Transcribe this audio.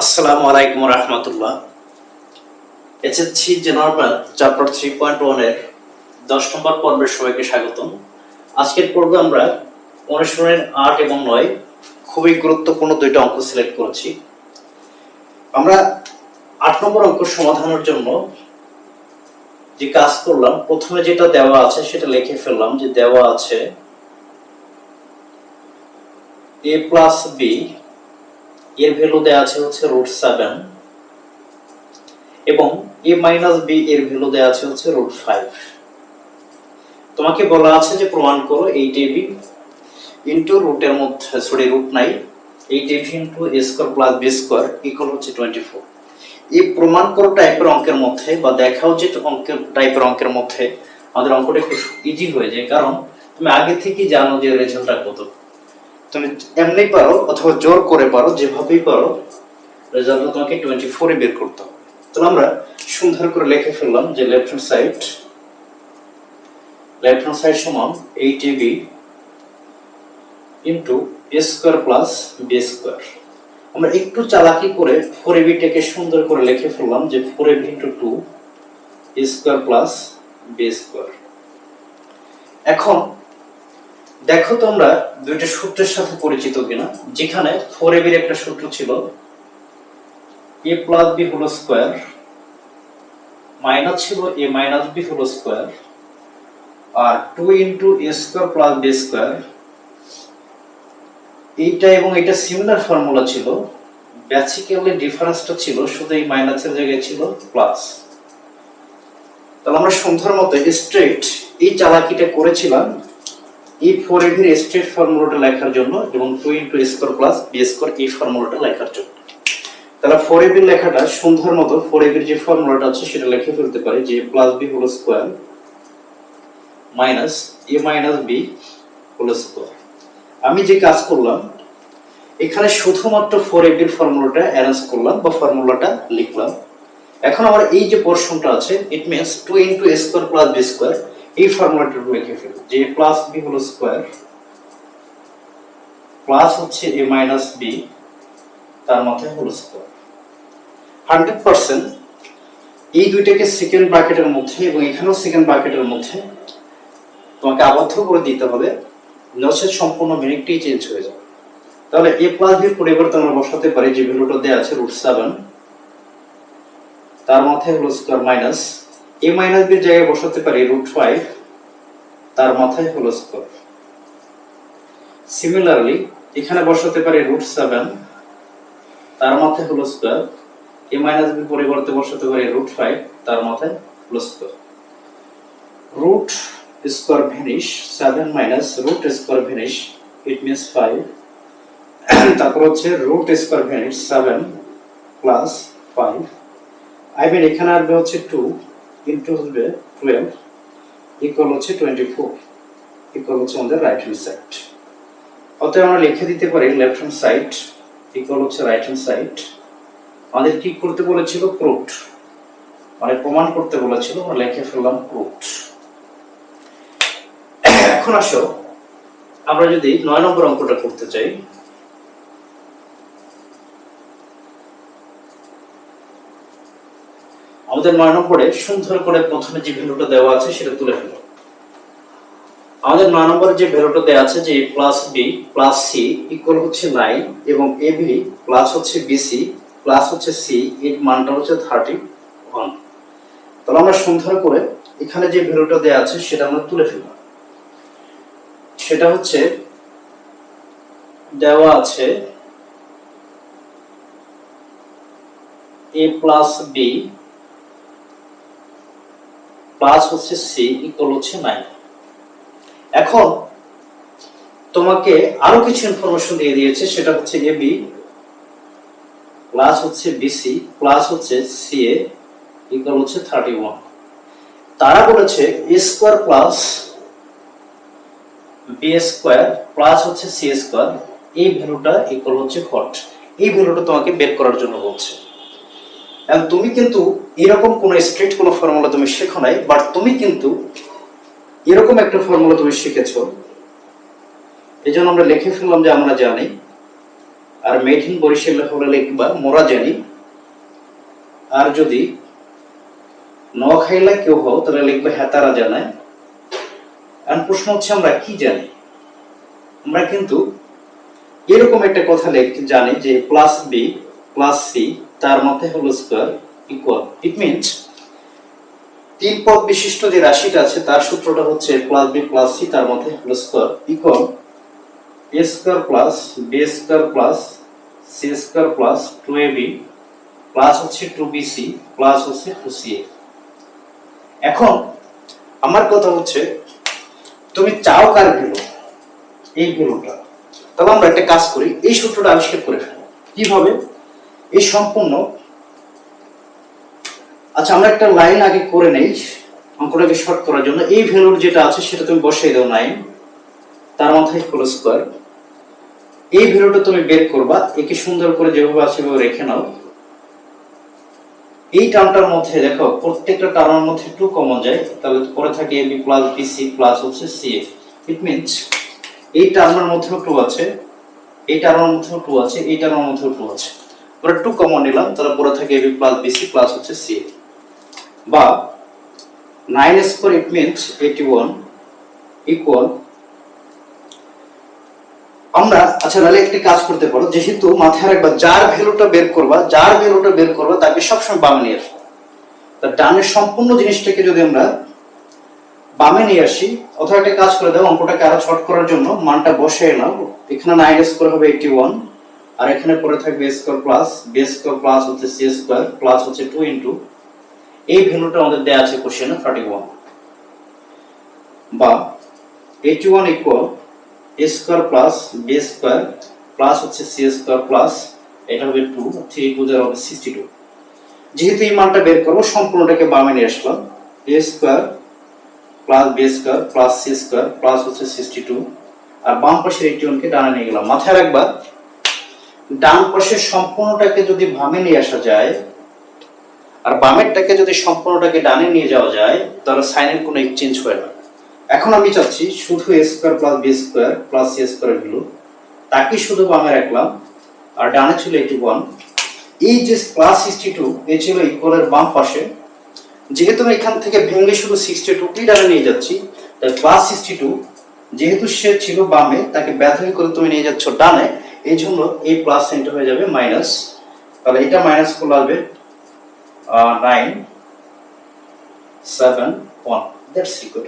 আসসালামু আলাইকুম রহমতুল্লাহ। SSC general chapter three point ওয়ানের দশ নম্বর পর্বের সবাইকে স্বাগতম। আজকের পর্বে আমরা আট এবং নয় খুবই গুরুত্বপূর্ণ দুইটা অঙ্ক সিলেক্ট করেছি। আমরা আট নম্বর অঙ্ক সমাধানের জন্য যে কাজ করলাম, প্রথমে যেটা দেওয়া আছে সেটা লিখে ফেললাম যে দেওয়া আছে এ প্লাস বি এর ভ্যালু দেওয়া আছে হচ্ছে রুট সেভেন এবং এ মাইনাস বি এর ভ্যালু দেওয়া আছে হচ্ছে রুট ফাইভ তোমাকে বলা আছে যে প্রমাণ করো এইট এ বি ইন্টু রুটের মধ্যে সরি রুট নাই eight A B into A square plus B square equal হচ্ছে টোয়েন্টি ফোর এই প্রমাণ করো টাইপের অঙ্কের মধ্যে বা দেখাও যে অঙ্কের টাইপের অঙ্কের মধ্যে। আমাদের অঙ্কটা একটু ইজি হয়ে যায়, কারণ তুমি আগে থেকেই জানো যে রেজাল্টটা কত। তুমি এমনি পারো অথবা জোর করে পারো, যেভাবেই পারো রেজাল্ট তোমাকে টোয়েন্টি ফোরে বের করতে হবে। তাহলে আমরা সুন্দর করে লিখে ফেললাম যে left hand side left hand side সমান eight A B into A square plus B square আমরা একটু চালাকি করে ফোর এ বিটাকে সুন্দর করে লিখে ফেললাম যে four A B into two A square plus B square এখন দেখো তোমরা দুইটা সূত্রের সাথে পরিচিত কিনা। যেখানে ফোর এবির একটা সূত্র ছিল A plus B whole square minus ছিল A minus B whole square R two into A square plus B square এইটা এবং এটা সিমিলার ফর্মুলা ছিল। বেসিক্যালি ডিফারেন্সটা ছিল শুধু এই মাইনাসের জায়গায় ছিল প্লাস তাহলে আমরা সন্ধ্যার মতো স্ট্রেট এই চালাকিটা করেছিলাম। এই ফোর এভির স্ট্রেট ফর্মুলাটা লেখার জন্য এবং two into square plus B square এই ফর্মুলাটা লেখার জন্য। তাহলে ফোর এভির লেখাটা সুন্দর মতো ফোর এভির যে ফর্মুলাটা আছে সেটা লিখে ফেলতে পারি যে plus B whole square minus A minus B whole square আমি যে কাজ করলাম, এখানে শুধুমাত্র ফোর এভির ফর্মুলাটা অ্যারেঞ্জ করলাম বা ফর্মুলাটা লিখলাম। এখন আমার এই যে পোর্শনটা আছে it means two into square plus B square এই ফর্মুলাটা লিখে ফেলি যে প্লাস বি হলো স্কোয়ার প্লাস হচ্ছে এ মাইনাস বি তার মাথায় হলো স্কোয়ার হান্ড্রেড পার্সেন্ট এই দুইটাকে সেকেন্ড ব্র্যাকেটের মধ্যে এবং এখানেও সেকেন্ড ব্র্যাকেটের মধ্যে তোমাকে আবদ্ধ করে দিতে হবে নচেত সম্পূর্ণ মিনিটটি চেঞ্জ হয়ে যাবে। তাহলে এ প্লাস বির পরিবর্তন আমরা বসাতে পারি, যে ভ্যালুটা দেওয়া আছে রুট সেভেন তার মাথায় হলো স্কোয়ার মাইনাস এ মাইনাস বির জায়গায় বসাতে পারি রুট ফাইভ তার মাথায় হলো স্কোয়ার সিমিলারলি এখানে বসাতে পারি রুট সেভেন তার মাথায় হলো স্কোয়ার এ মাইনাস বির পরিবর্তে বসাতে পারি রুট ফাইভ তার মাথায় হলো square root square vanish seven minus root square vanish it means five তারপর হচ্ছে root square vanish seven plus five I mean এখানে আসবে হচ্ছে টু ইন্টু আসবে টুয়েলভ ইকুয়াল হচ্ছে টোয়েন্টি ফোর ইকুয়াল হচ্ছে আমাদের রাইট হ্যান্ড সাইড অতএব আমরা লিখে দিতে পারি লেফট হ্যান্ড সাইড ইকুয়াল হচ্ছে রাইট হ্যান্ড সাইড আমাদের কি করতে বলেছিল? প্রুফ মানে প্রমাণ করতে বলেছিল, আমরা লিখে ফেললাম প্রুফ এখন আসো, আমরা যদি নয় নম্বর অঙ্কটা করতে চাই আমাদের নয় নম্বরে সুন্দর করে প্রথমে যে ভ্যালুটা দেওয়া আছে সেটা তুলে ফেলো। আমাদের নয় নম্বরে যে ভ্যালুটা দেওয়া আছে যে plus B plus C equal হচ্ছে নাইন এবং এ বি প্লাস হচ্ছে বিসি প্লাস হচ্ছে সি এর মানটা হচ্ছে থার্টি ওয়ান তাহলে আমরা সুন্দর করে এখানে যে ভ্যালুটা দেওয়া আছে সেটা আমরা তুলে ফেললাম সেটা হচ্ছে দেওয়া আছে এ প্লাস বি প্লাস হচ্ছে সি ইকুয়াল হচ্ছে নাইন এখন তোমাকে আরও কিছু ইনফরমেশন দিয়ে দিয়েছে, সেটা হচ্ছে এ বি প্লাস হচ্ছে বিসি প্লাস হচ্ছে সি এ ইকুয়াল হচ্ছে থার্টি ওয়ান তারা বলেছে A square plus B square plus হচ্ছে সি স্কোয়ার এই ভ্যালুটা ইকুয়াল হচ্ছে হট এই ভ্যালুটা তোমাকে বের করার জন্য বলছে। তুমি কিন্তু এরকম কোনো স্ট্রিক্ট কোনো ফর্মুলা তুমি শেখো নাই বাট তুমি কিন্তু এরকম একটা ফর্মুলা তুমি শিখেছ। এই জন্য আমরা লিখে ফেললাম যে আমরা জানি, আর মেড ইন বরিশাল হলে লিখবা, মোরা জানি। আর যদি নোয়াখাইলা কেউ হও, তাহলে লিখবে হেতারা জানায়। আর প্রশ্ন হচ্ছে, আমরা কি জানি? আমরা কিন্তু এরকম একটা কথা লেখ জানি যে প্লাস বি প্লাস সি তার মধ্যে হলো স্কোয়ার ইকুয়াল ইট মিনস তিন পদ বিশিষ্ট যে রাশিটা আছে, তার সূত্রটা হচ্ছে প্লাস বি প্লাস সি তার মধ্যে হলো square equal A square plus B square plus C square plus two A B plus হচ্ছে টু বি সি প্লাস হচ্ছে টু সি এ এখন আমার কথা হচ্ছে, তুমি চাও কার ভ্যালু এই ভ্যালুটা তাহলে আমরা একটা কাজ করি, এই সূত্রটা আবিষ্কার করে ফেলব কীভাবে? এই সম্পূর্ণ। আচ্ছা আমরা একটা লাইন আগে করে নেই, অঙ্কটাকে শর্ট করার জন্য। এই ভ্যালুর যেটা আছে, সেটা তুমি বসাই দাও নাইন তার মাথায় হলো স্কোয়ার এই ভ্যালুটা তুমি বের করবা, একে সুন্দর করে যেভাবে আছে সেভাবে রেখে নাও। এই টার্মটার মধ্যে দেখো, প্রত্যেকটা টার্মের মধ্যে টু কমন যায়, তাহলে পরে থাকে এবি প্লাস বিসি প্লাস হচ্ছে সি ইট মিনস এই টার্মের মধ্যেও টু আছে, এই টার্মের মধ্যেও টু আছে, এই টার্মের মধ্যেও টু আছে। পরে টু কমন নিলাম তাহলে পরে থাকে এবি প্লাস বিসি প্লাস হচ্ছে সি বা nine square it means eighty one equal আমরা আচ্ছা নাহলে একটি কাজ করতে পারো, যেহেতু মাথায় রাখবা, যার ভ্যালুটা বের করবা, যার ভ্যালুটা বের করবা, তাকে সবসময় বামে নিয়ে আসব। তা ডানের সম্পূর্ণ জিনিসটাকে যদি আমরা বামে নিয়ে আসি, অথবা একটা কাজ করে দাও, অঙ্কটাকে আরও শর্ট করার জন্য, মানটা বসিয়ে নাও, এখানে নাইন স্কোয়ার হবে এইটি ওয়ান আর এখানে পরে থাকবে square plus B square plus হচ্ছে সি স্কোয়ার প্লাস হচ্ছে টু ইন্টু এই ভ্যালুটা আমাদের দেওয়া আছে কোশ্চেনে থার্টি ওয়ান বা eighty one equal A square plus B square plus হচ্ছে সি স্কোয়ার প্লাস এটা হবে টু থ্রি টু দেওয়া হবে সিক্সটি টু যেহেতু এই মানটা বের করব, সম্পূর্ণটাকে বামে নিয়ে আসলাম। A square plus B square plus C square plus হচ্ছে সিক্সটি টু আর বাম পাশের এইটি ওয়ানকে ডানে নিয়ে গেলাম। মাথায় রাখবা ডান পাশের সম্পূর্ণটাকে যদি বামে নিয়ে আসা যায়, আর বামেরটাকে যদি সম্পূর্ণটাকে ডানে নিয়ে যাওয়া যায়, তাহলে সাইনের কোনো এক্সচেঞ্জ হয় না। এখন আমি চাচ্ছি শুধু A square plus B square plus C স্কোয়ারগুলো তাকে শুধু বামে রাখলাম, আর ডানে ছিল এইটি ওয়ান এই যে প্লাস সিক্সটি টু এ ছিল ইকুয়ালের বাম পাশে। যেহেতু এখান থেকে ভেঙে শুধু সিক্সটি টু টি ডানে নিয়ে যাচ্ছি, তাই প্লাস সিক্সটি টু যেহেতু সে ছিল বামে, তাকে ব্যথা করে তুমি নিয়ে যাচ্ছ ডানে এই জন্য এই প্লাস সাইনটা হয়ে যাবে মাইনাস তাহলে এটা মাইনাস করলে আসবে nine seven one that's equal